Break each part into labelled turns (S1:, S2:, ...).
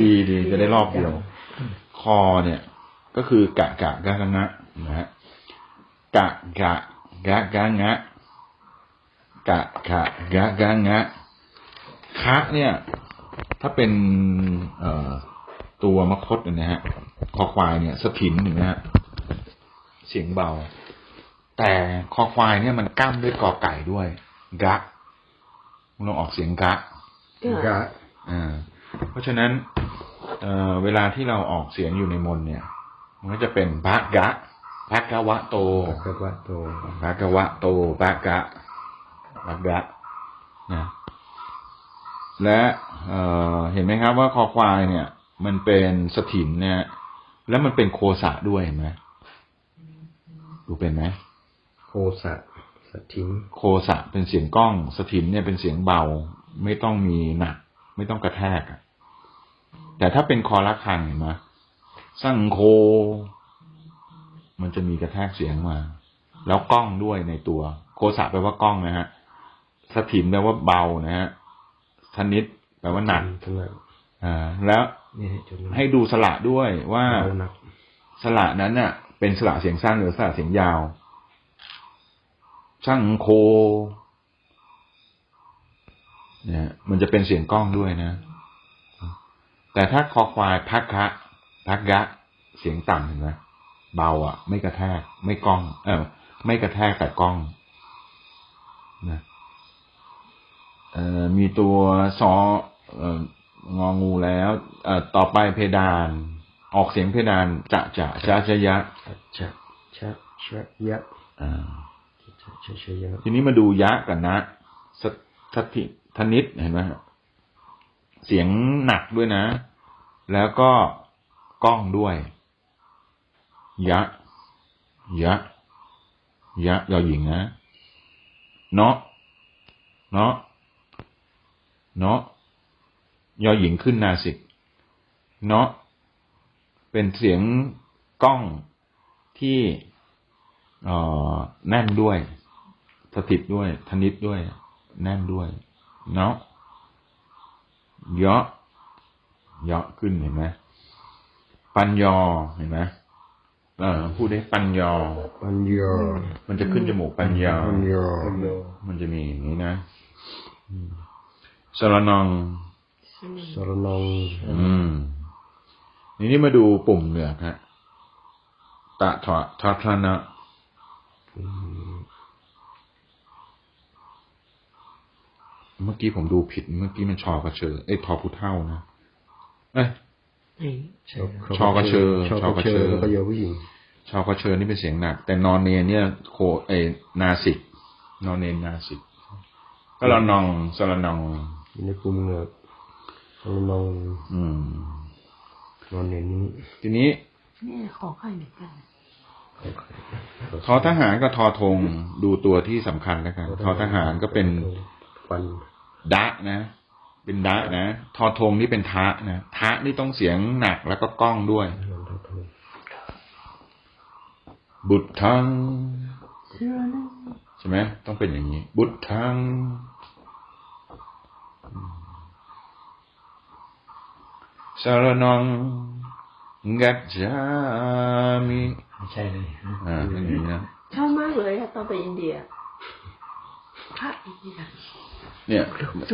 S1: ดีดีจะได้รอบเดียว คอเนี่ย ก็คือกะกะกะกะงะนะฮะกะกะกะกะงะกะกะกะกะงะคะเนี่ย ถ้าเป็น เอ่อตัวมคตนะฮะ คอควายเนี่ยสถินเห็นไหมฮะเสียงเบา แต่คอควายเนี่ยมันก้ามด้วยกอไก่ด้วย กะมันลองออกเสียงกะ
S2: ก็
S3: กะ
S1: อ่า เพราะฉะนั้นเอ่อเวลาที่เราออกเสียงอยู่ในมนต์เนี่ย มันก็จะเป็นพระกะพระกะวะโต
S3: กะวะโต
S1: พระกะวะโตพระกะพระกะนะและเอ่อเห็นไหมครับว่าคอควายเนี่ย มันเป็นสถินเนี่ยแล้วมันเป็นโคสะด้วยเห็นไหมดูเป็นไหม
S3: โคสะสถิง
S1: โคสะเป็นเสียงก้องสถินเนี่ยเป็นเสียงเบา ไม่ต้องมีหนัก ไม่ต้องกระแทกอะ แต่ถ้าเป็นคอระฆังเห็นไหมสั่งโค มันจะมีกระแทกเสียงมา แล้วก้องด้วยในตัว โคสะแปลว่าก้องนะฮะสถินแปลว่าเบานะฮะธนิดแปลว่าหนัก
S3: ทั้งนั้น
S1: อ่า แล้ว
S3: นี่ให้จด
S1: ให้ดูสระด้วยว่า
S3: เบาหนัก
S1: สระนั้นน่ะ เป็นสระเสียงสั้นหรือสระเสียงยาว ช่างโค เนี่ย มันจะเป็นเสียงก้องด้วยนะ แต่ถ้าคอควายพักคะพักยะเสียงต่ำเห็นไหมเบาอะ ไม่กระแทก ไม่ก้อง เออ ไม่กระแทกแต่ก้องนะเอ่อมีตัวซอเอ่ององูแล้วเอ่อต่อไปเพดาน ออกเสียงเพดานจะจะชะชะยะ
S3: ชะชะชะยะ
S1: อ่า
S3: ชะชะชะยะ
S1: ทีนี้มาดูยะกันนะสสถิธนิดเห็นไหมฮะ เสียงหนักด้วยนะ แล้วก็กล้องด้วย ยะ ยะ ยะยอหญิงนะ เนาะ เนาะ เนาะ ยอหญิงขึ้นนาสิก เนาะ เป็นเสียงกล้องที่แน่นด้วย สถิตด้วย ธนิดด้วย แน่นด้วย เนาะ เยาะเยาะขึ้นเห็นไหมปัญญอเห็นไหมเออพูดได้ปัญญอ
S3: ปัญญา
S1: มันจะขึ้นจมูกปัญญา
S3: ปัญญา
S1: มันจะมีอย่างนี้นะสรนอง
S3: สรนอง
S1: อืมนี่นี่มาดูปุ่มเหนือกฮะตะทะทัทนะ เมื่อกี้ผมดูผิด เมื่อกี้มันชอกระเชอเอ้ยทอผู้เท่านะเอ้ยชอกระเชอ
S3: ชอกระเชอแล้วก็ยอผู้หญิง
S1: ชอกระเชอนี่เป็นเสียงหนัก แต่นอนเนนเนี่ย โคเอยนาสิกนอนเนนนาสิกก็ละนองสละนอง
S3: อยู่ในกลุ่มเหงือกสรนอง
S1: อืม
S3: นอนอย่างนี้
S1: ทีนี้
S2: นี่ขอไข่เหมือนกัน
S1: ทอทหารกับทอธงดูตัวที่สำคัญแล้วกันทอทหารก็เป็น
S3: ฟัน
S1: ดะนะ เป็นดะนะ ทอธงนี่เป็นทะนะ ทะนี่ต้องเสียงหนักแล้วก็ก้องด้วย
S3: นอนเท่าทง
S1: บุตรทัง
S2: เชื่อนะ
S1: ใช่ไหมต้องเป็นอย่างนี้ บุตรทังสารนังกัจจามิ
S3: ไม่ใช่เลย
S1: อ่าอย่างนี้นะ
S2: ชอบมากเลยอะตอนไปอินเดียพระอิน
S1: เนี่ย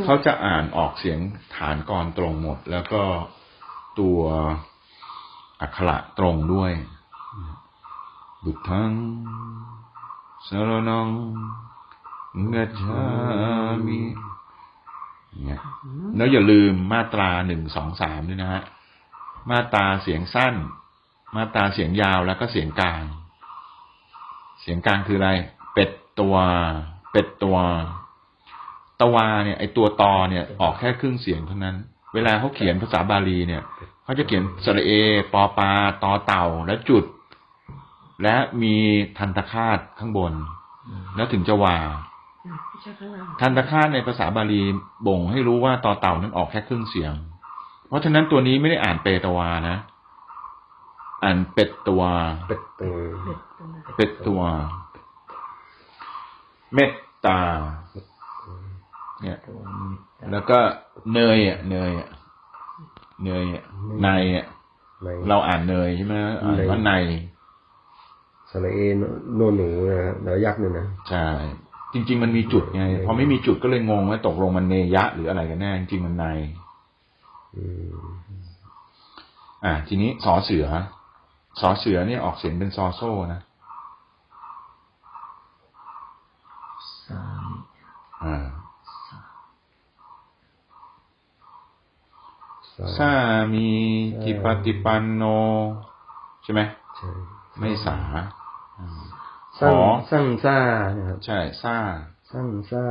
S1: เขาจะอ่านออกเสียงฐานกรตรงหมด แล้วก็ตัวอักขระตรงด้วยบุตทังสารนังกัจจามิเนี่ยแล้วอย่าลืมมาตราหนึ่งสองสามด้วยนะฮะมาตราเสียงสั้น มาตราเสียงยาวแล้วก็เสียงกลาง เสียงกลางคืออะไร เป็ดตัว เป็ดตัวตวาเนี่ยไอตัวตอเนี่ยออกแค่ครึ่งเสียงเท่านั้น เวลาเขาเขียนภาษาบาลีเนี่ยเขาจะเขียนสระเอ ปอปาตอเต่าและจุด และมีทันตคาตข้างบน แล้วถึงจะวา
S2: ไม่ใช่ข้างล่าง
S1: ทันตคาตในภาษาบาลีบ่งให้รู้ว่าตอเต่านั้นออกแค่ครึ่งเสียง เพราะฉะนั้นตัวนี้ไม่ได้อ่านเปตวานะ อ่านเป็ดตัว
S3: เป็ดตัว
S2: เป็ดตัวนะ
S1: เป็ดตัวเมตตา เนี่ย
S2: ตัว
S1: แล้วก็เนยอะ เนยอะ เนยอะในอะ
S3: ใน
S1: เราอ่านเนยใช่ไหมอ่านว่าใน
S3: สระเอโนหนูนะฮะแล้วยักษ์เนี่ยนะ
S1: ใช่จริง ๆ มันมีจุดไงพอไม่มีจุดก็เลยงงว่าตกลงมันเนยะ หรืออะไรกันแน่จริงๆมันใน
S3: อืม
S1: อ่า ทีนี้สอเสือ สอเสือเนี่ยออกเสียงเป็นซอโซ่นะ
S2: สามี
S1: อ่า
S3: สา
S1: สามีจิปฏิปันโน ใช่ไหม
S3: ใช่
S1: ไม่สา
S3: สร้าง
S1: หอ
S3: สร้างซ่านะครับ
S1: ใช่ซ่า
S3: สร้างซ่า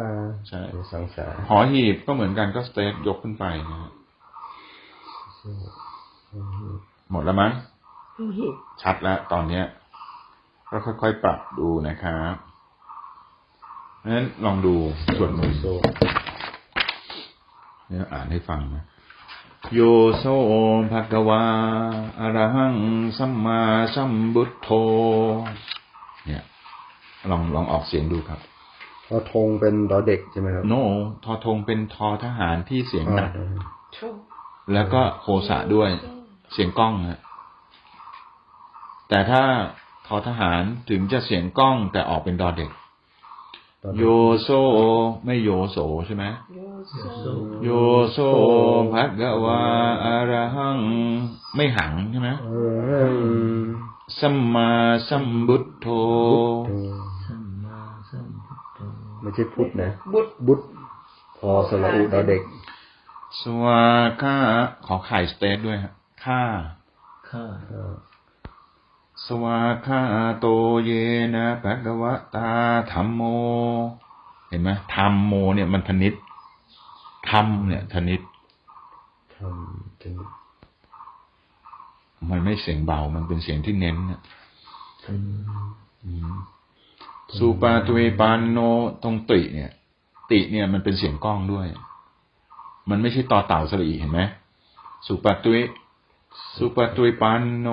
S1: ใช่
S3: หรือสร้างสา
S1: หอหีบก็เหมือนกันก็สเตทยกขึ้นไปนะฮะหมดแล้วมั้ง
S2: ผู้หิบ
S1: ชัดแล้วตอนเนี้ยก็ค่อยๆปรับดูนะครับ เพราะฉะนั้นลองดูส่วนมนต์
S3: โซ
S1: เนี่ยอ่านให้ฟังนะโยโซภะกวาอะระหังสัมมาสัมบุตโธเนี่ยลองลองออกเสียงดูครับ
S3: พอธงเป็นดอเด็กใช่ไหมครับ
S1: โนทอทงเป็นทอทหารที่เสียงหนัก
S3: อ่า
S2: โชค
S1: แล้วก็โคสะด้วยเสียงก้องนะแต่ถ้าทอทหารถึงจะเสียงก้องแต่ออกเป็นดอเด็ก
S3: ดอเด็ก
S1: โยโซไม่โยโสใช่ไหม
S2: โยโซ
S1: โยโซภะกวาอะระหัง ไม่หังใช่ไหม
S3: เออ
S1: สัมมาสัมบุตโธ
S2: สัมมาสัมพุทโธ
S3: ไม่ใช่พุทธนะ
S2: บุตร
S3: บุตรพอสระอุดอเด็ก
S1: สวาค่าขอไข่สเตทด้วยฮะค่า
S2: ข้า
S3: อ่า
S1: สวาคาโตเยนะภะกวะตาธรรมโม เห็นไหมธรรมโมเนี่ยมันพนิษธรรมเนี่ยธนิษ
S3: ทำเป็น
S1: มันไม่เสียงเบา มันเป็นเสียงที่เน้นนะ
S2: อืม
S1: อืมสุปาตุเวปานโนตรงติเนี่ย ติเนี่ยมันเป็นเสียงก้องด้วย มันไม่ใช่ต่อเต่าสระอีเห็นไหมสุปาตุเว สุปาตุเวปานโน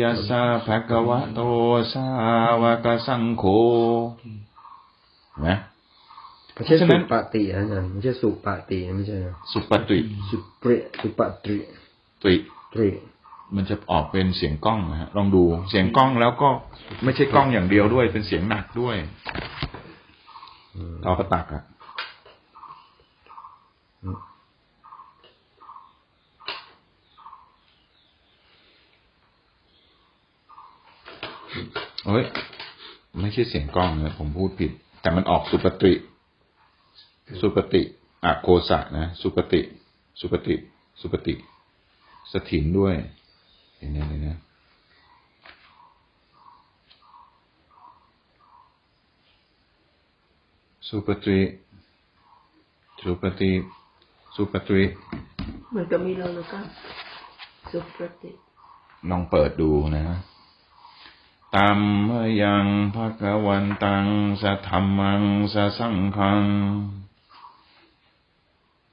S1: ยัสสะภะคะวะโตสาวกสังโฆเห็นไหม
S3: ไม่ใช่
S1: เพราะฉะ
S3: สุ
S1: นั้น
S3: ปฏินะอาจารย์ไม่ใช่สุปฏินะไม่ใช่นะ
S1: สุปตุย
S3: สุปริสุปตริ
S1: ตุย
S3: ตริ
S1: มันจะออกเป็นเสียงก้องนะฮะลองดูเสียงก้องแล้วก็ไม่ใช่ก้องอย่างเดียวด้วย เป็นเสียงหนักด้วย
S3: อืม
S1: ต่อกระตักอะ เฮ้ย ไม่ใช่เสียงก้องนะผมพูดผิด แต่มันออกสุปติสุปติอะโคสะนะสุปติสุปติสุปติสถินด้วยเห็นไหมเลยนะสุปติสุปติสุปติ
S2: เหมือนกับมีเราแล้วก็สุปฏิ
S1: ลองเปิดดูนะ ตัมมยังภะคะวันตังสะธรรมังสะสังฆัง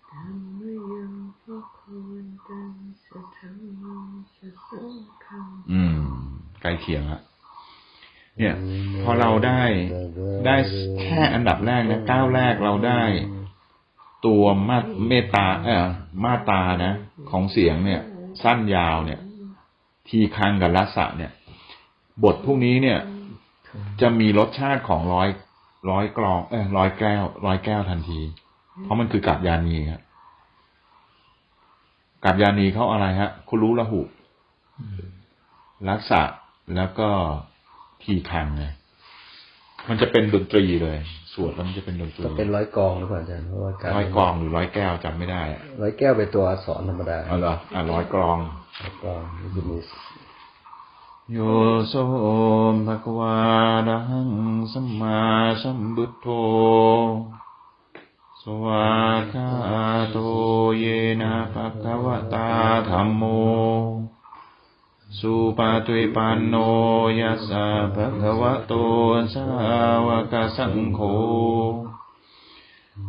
S2: ธรรมยังพระคุณตังสัทธังสัทสังฆัง
S1: อืมใกล้เคียงละเนี่ย พอเราได้ได้แค่อันดับแรกนะก้าวแรกเราได้ ตัวมาเมตตา เออมาตานะ ของเสียงเนี่ย สั้นยาวเนี่ย ทีคังกับลัสสะเนี่ย บทพวกนี้เนี่ย จะมีรสชาติของร้อยร้อยกลองเออร้อยแก้วร้อยแก้วทันที เพราะมันคือกับยานีครับกับยานีเขาอะไรฮะ คุณรู้ละหุลักษะแล้วก็ทีคังไงมันจะเป็นดนตรีเลย สวดแล้วมันจะเป็นดนตรี
S3: จะเป็นร้อยกองหรือเปล่าอาจารย์เพราะว่าการ
S1: ร้อยกลองหรือร้อยแก้วจำไม่ได้อะ
S3: ร้อยแก้วเป็นตัวอักษรธรรมดา
S1: อ๋อเหรออะร้อยกลอง
S3: ร้อยกองมันจะมี
S1: โยโสภควาระหังสัมมาสัมพุทโธสวากาโตเยนะภควตาธัมโม สุปาตุปันโนยัสสะภควโตสาวกสังโฆ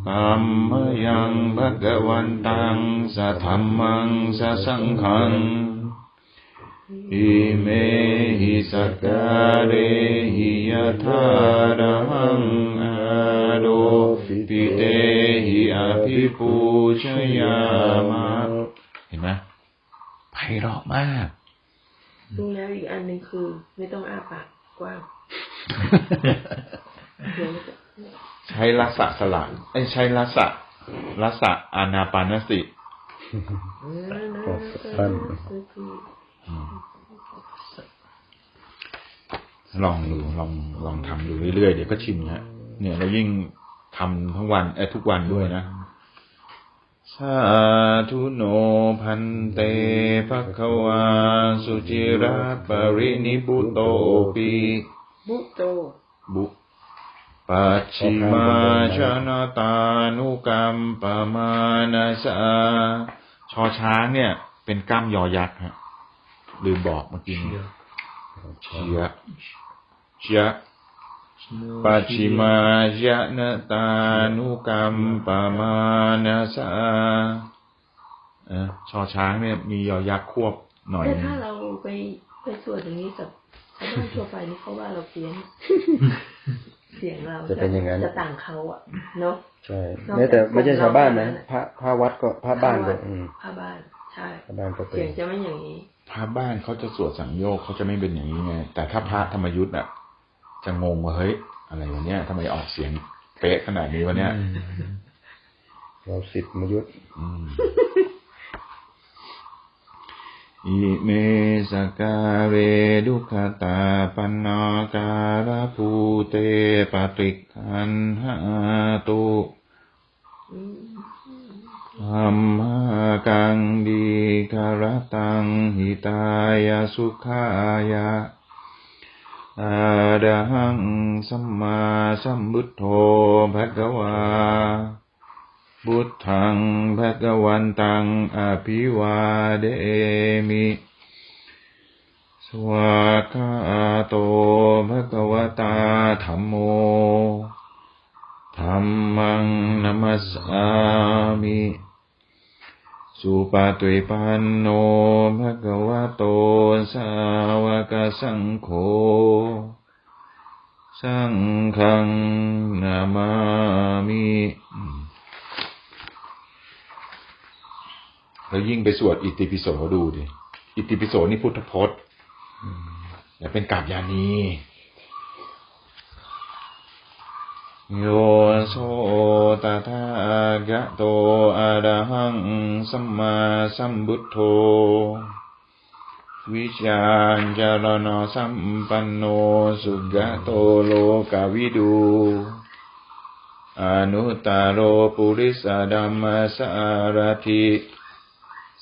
S1: ธัมมยังภควันตังสะธัมมังสะสังฆัง อิเมหิสกการะหิยะธารหังอาโดปิเตหิอภิปูชยามะเห็นไหมไพเราะมาก
S2: ดูแล้วอีกอันหนึ่งคือ ไม่ต้องอ้าปากกว้างเดี๋ยวมันจะ
S1: ใช้ลักษะสละไอ้ยใช้ลักษะลักษะอานาปานสติ
S3: สั้น
S1: ลองดูลองลองทำดูเรื่อยๆเดี๋ยวก็ชินฮะเนี่ยเรายิ่งทำทั้งวันเออทุกวันด้วยนะสาธุโนพันเตภควา สุจิระปรินิบุโตปี
S2: มุโต
S1: บุปัจฉิมาชนะตานุกรรมปมานาสาชอช้างเนี่ย เป็นกล้ามยอยักษ์ฮะ ลืมบอกเมื่อกี้นี้เชียเชียปัจฉิมาชนะตานุกรรมปมานาสาเออชอช้างเนี่ยมียอยักษ์ควบหน่อย
S2: แต่
S1: นึง
S2: ถ้าเราไปไปสวดอย่างนี้กับชาวบ้านทั่วไปนี่เขาว่าเราเพี้ยนเสียงเรา
S3: จะเป็นอย่างนั้น
S2: จะต่างเขาอะเนาะ
S3: ใช่
S2: นอกจาก
S3: แม้แต่ไม่ใช่ชาวบ้านนะ
S2: ของเรา
S3: พระพระวัดก็พระบ้านก็อืม
S2: ผ้าบ้านใช่
S3: พระบ้านก็เป็
S2: เสี
S3: น
S2: ยงจะไม่อย่างนี้
S1: พระบ้านเขาจะสวดสังโยกเขาจะไม่เป็นอย่างนี้ไง แต่ถ้าพระธรรมยุทธ์อะ จะงงว่าเฮ้ยอะไรวะเนี่ยทำไมออกเสียงเป๊ะขนาดนี้วะเนี่ย
S3: เราสิทธิ์มยุทธ
S1: อืมอิเมสการเรดุขตาปันนาการะภูเตปฏิคันหาตุ
S2: อืม
S1: ธัมมากังดีคารตังหิตายาสุขายะอาดังสัมมาสัมพุทโธภะคะวาบุตทังภะคะวันตังอภิวาเดมิสวากาโตภะคะวตาธัมโมธัมมังนัมัสสามิ สุปาตุปันโนภะคะวะโตสาวกสังโฆสังฆังนามามิแล้วยิ่งไปสวดอิติปิโสดูดิอิติปิโสนี่พุทธพจน์อย่าเป็นกาบยานีโยโส ตถากะโตอะระหังสัมมาสัมพุทโธวิชาจารณสัมปันโนสุกะโตโลกวิดูอนุตตรโรปุริสดัมมสารถิ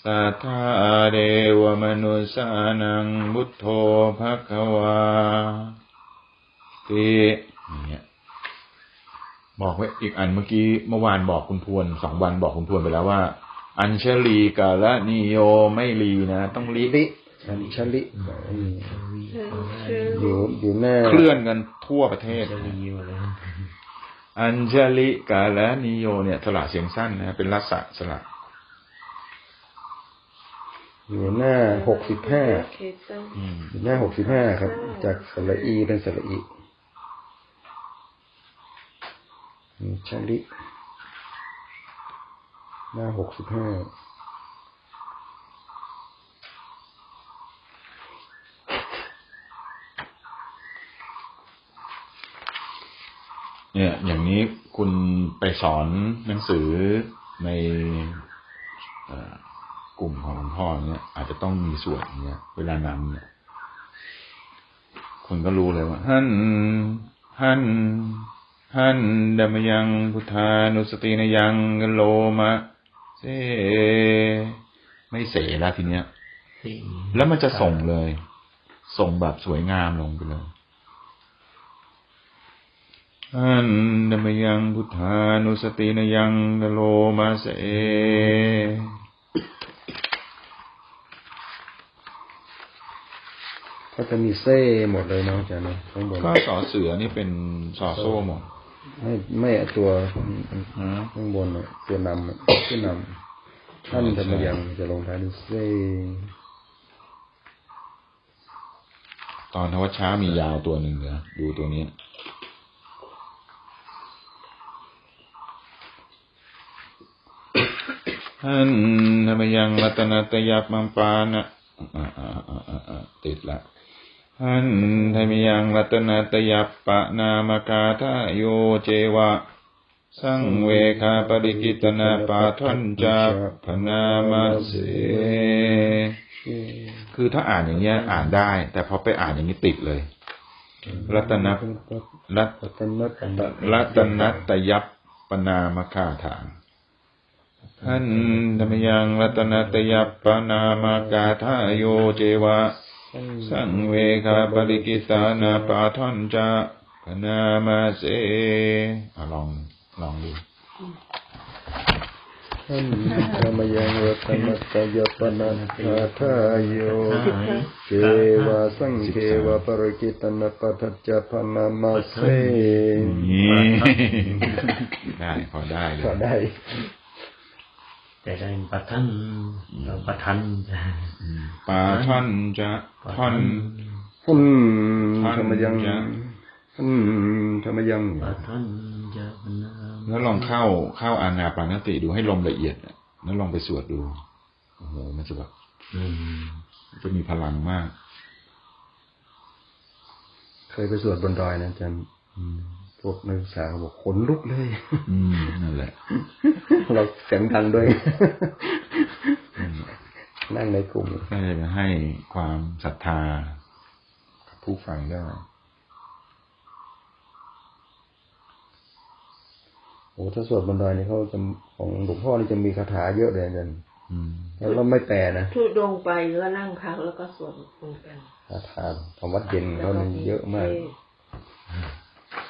S1: สัทธาเดวมนุสานังบุตโธภควาติเงี้ย บอกไว้อีกอันเมื่อกี้เมื่อวานบอกคุณทวนสองวันบอกคุณทวนไปแล้วว่า อัญชลีกาละนิโยไม่ลีนะต้องลี
S3: ลิชันชลิอืม
S2: เชิญเชิญ
S3: อยู่อยู่หน้า
S1: เคลื่อนกันทั่วประเทศ อัญชลิกาละนิโยเนี่ยสละเสียงสั้นนะเป็นรัศะสละ
S3: อยู่หน้าหกสิบห้า
S2: เคตัง
S1: อืม
S3: อยู่หน้าหกสิบห้าครับ จากสระอีเป็นสระอีอื มชลิหน้าหกสิบห้า
S1: เนี่ย อย่างนี้คุณไปสอนหนังสือในอกลุ่มของหลวงพ่อเนี่ย อาจจะต้องมีส่วนเนี่ยเวลานำเนี่ยคนก็รู้เลยว่าหันหัน หันดมยังพุทธานุสตินยังกโลมะเซไม่เสแล้วทีเนี้ยแล้วมันจะส่งเลย ส่งแบบสวยงามลงไปเลยอันดมยังพุทธานุสตินยังกโลมาเส
S3: ก็จะมีเซ่หมดเลยเนาะอาจารย์เนาะข้างบน
S1: ก็สอเสือนี่เป็นสอโซ่หมด
S3: ไม่ไม่เอตัวข้างบนตัวนำอะตัวนำท่านธรรมยังจะลงท้ายด้วยเซ
S4: ตอนทวัชช้ามียาวตัวหนึ่งเหรอดูตัวนี้ท่านธรรมยังรัตนตยับมังปานะอ่าอ่าอ่าอ่าอ่าติดละ ท่านธรรมยังรัตนตยับปะนามกาทาโยเจวะ สังเวคาปริกิตนาปาทันจักพนามาเสคือถ้าอ่านอย่างเงี้ยอ่านได้ แต่พอไปอ่านอย่างนี้ติดเลย รัตนรัต
S3: น
S4: รัตนตยับปนามคาถาท่านธรรมยังรัตนตยับปนามกาทาโยเจวะ สังเวคาปริกิตานาปาทันจะพนามาเสอะลองลองดู
S3: ท่านธรรมยังรัตนัตตยปนันทาทายโยเจวะสังเควะปริกิตนปัทจจพนามาเส
S4: นี่ได้พอได้เล
S3: ก็
S4: ย
S3: ได้
S2: แต่ได้ปัทันเราปัทัน
S4: ปาท่านจะท่อน
S3: ท่าน
S4: ท่าน
S3: ธรรมยัง
S4: จะ
S3: ท่านธรรมยัง
S2: ปัทันจะพนาม
S4: แล้วลองเข้าเข้าอานาปานสติดูให้ลมละเอียดอะแล้วลองไปสวดดูโอ้โหมันจะแบบ
S2: อืม
S4: จะมีพลังมาก
S3: เคยไปสวดบนดอยนะอาจารย์ พวกนักศึกษาเขาบอกขนลุกเลย
S4: อืมนั่นแหละ
S3: เราเสียงดังด้วย นั่งในกลุ่ม
S4: ก็จะให้ความศรัทธากับผู้ฟังได้
S3: โอ้ถ้าสวดบนดอยนี่เขาจะของหลวงพ่อนี่จะมีคาถาเยอะเลยอาจารย์
S4: อืม
S3: แล้วเราไม่แปลนะ
S1: ทุดงไปก็นั่งพักแล้วก็สวดมนต์กัน
S3: คาถาของวัดเย็นเขานี่เยอะมาก
S1: แล้วก็เดิ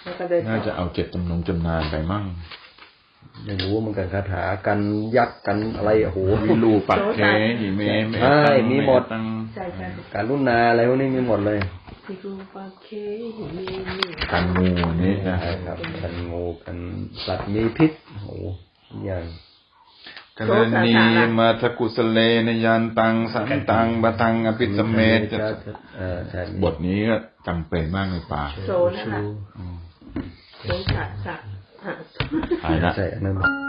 S1: น
S4: น่าจะเอาเจ็ดจำนงจำนานไปมั่ง
S3: ไม่รู้เหมือนกันคาถากันยักษ์กันอะไรโอ้โห
S4: วิลูปัดเคหิเมเม
S3: ใช่มีหมด
S4: ตัง
S1: ใช่ใช่
S3: การรุ่นนาอะไรพวกนี้มีหมดเลย
S1: ที่รูปาเคหิมีมี
S4: กันงูนี่นะ
S3: ใช่ครับกันงูกันสัตว์มีพิษโอ้โหทุกอย่าง
S4: กรณีมาทกุสเลนยันตังสันตังบะตังอภิสเมต
S3: เออใช่
S4: บทนี้ก็จำเป็นมากในป่า
S1: โซนั่นแหละ โซสัตสัต
S4: หายละ
S3: ใช่อันนั้น